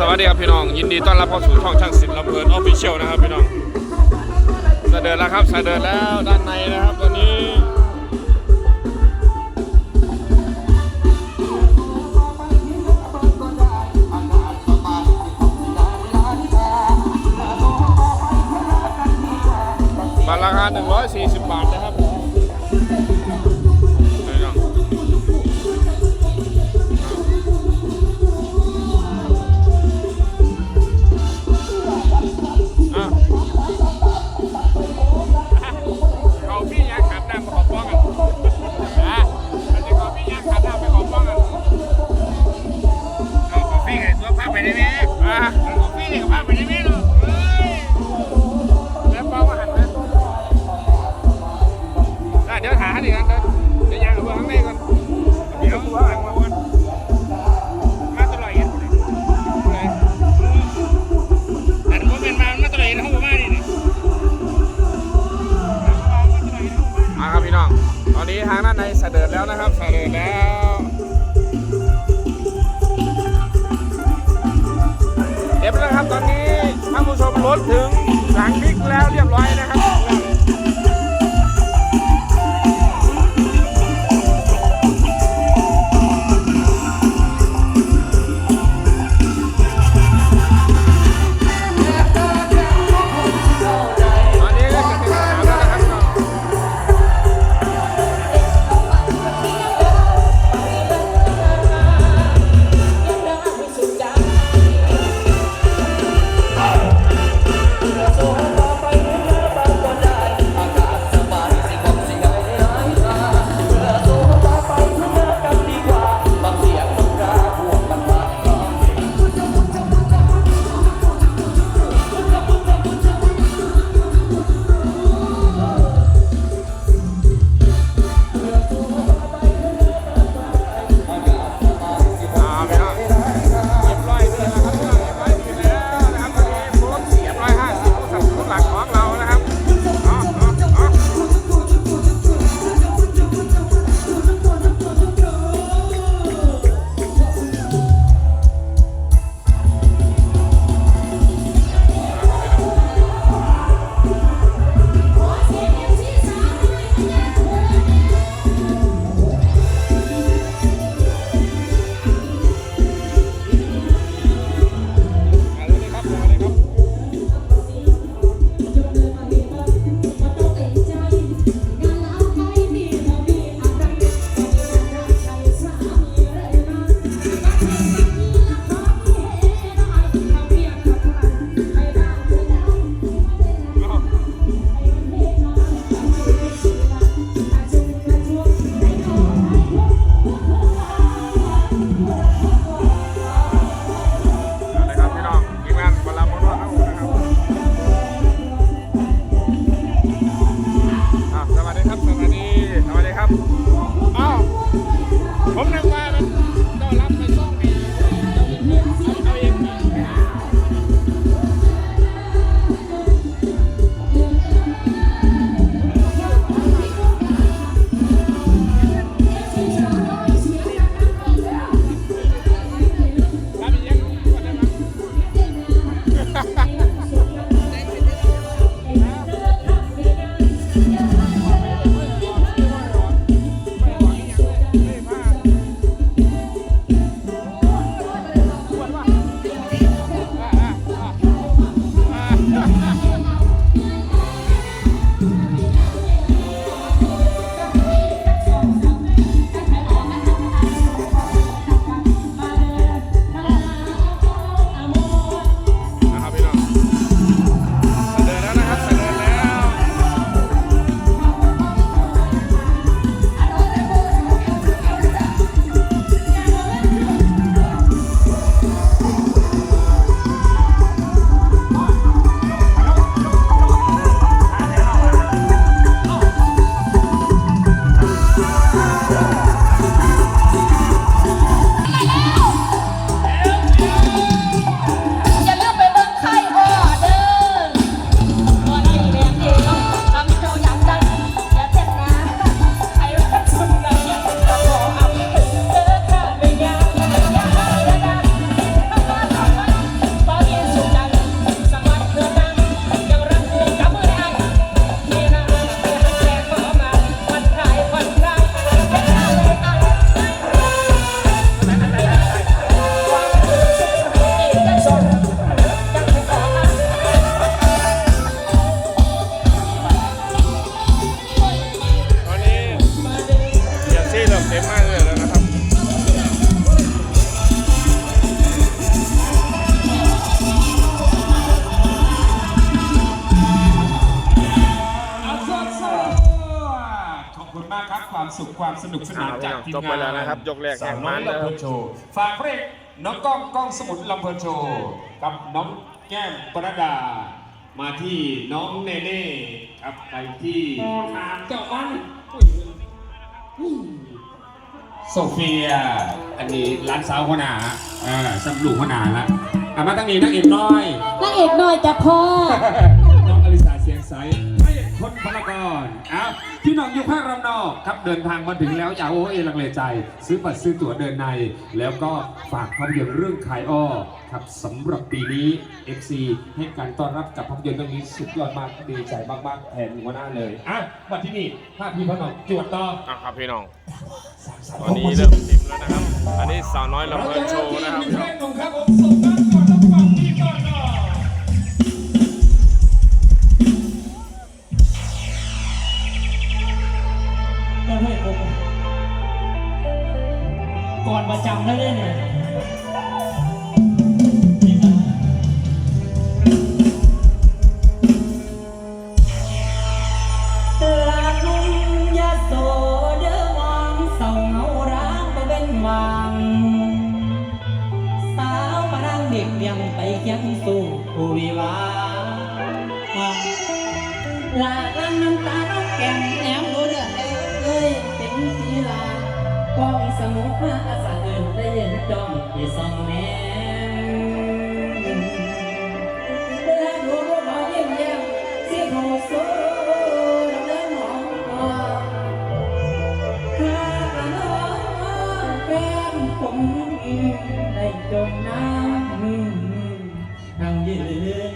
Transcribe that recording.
สวัสดีครับพี่น้อง ยินดีต้อนรับเข้าสู่ช่องช่างศิลป์ลำเพลินออฟฟิเชียลนะครับพี่น้องสะเดินแล้วครับสะเดินแล้วด้านในนะครับ เลยว่าไปได้ ครับ ตอนนี้ท่านผู้ชมรถถึงหลังบิ๊กแล้วเรียบร้อยนะครับ สุขความสนุกสนานอ่าจากทีมจบไปงานแล้วนะครับยกแรกแห่งมันสาวน้อยนะครับลำเพลินโชว์ฝากเพลงน้องก้องก้องสมุทรลำเพลินโชว์กับน้องแก้มปรดา มาที่น้องเนเน่ครับไปที่ถามเจ้ามันอุ้ยอุ้ยโซเฟีย อันนี้ร้านสาวหัวหน้าอ่าสำลูกหัวหน้าละอะมาตั้งนี้นักเอกน้อยนางเอกน้อยจ้ะพ่อน้องอ เอาพี่น้องอยู่ภาคลำนอกครับเดินทางมาถึงแล้วอย่าโอ้เอลังเลใจ ซื้อบัตรซื้อตั๋วเดินใน แล้วก็ฝากภาพยนตร์เรื่องขายอ้อครับสำหรับปีนี้ FC ให้การต้อนรับกับภาพยนตร์เรื่องนี้สุดยอดมากดีใจมากๆแทนหัวหน้าเลยอะวันที่นี่ภาพพี่พ่อน้องจวดต่ออะครับพี่น้อง ตอนนี้เริ่มติมแล้วนะครับ อันนี้สาวน้อยลำเพลินโชว์นะครับหนึ่งเพลงหนุ่มครับผมส่ง ก่อนประจำได้เลยเนี่ยลาลุงยาโสเด้อวังเศร้าเหงาร้างก็เป็นวังสาวมานั่งเด็กยังไปเคียงสู่ผู้วิวาลา กองสมุทรมาอาสาเดินได้เย็นจ้องที่สองแนมลาดูรูปเขาเยี่ยมเยี่ยมสีโหโซดำเนินหมองข้ากระน้องแก้มผมได้จมน้ำนั่งยืน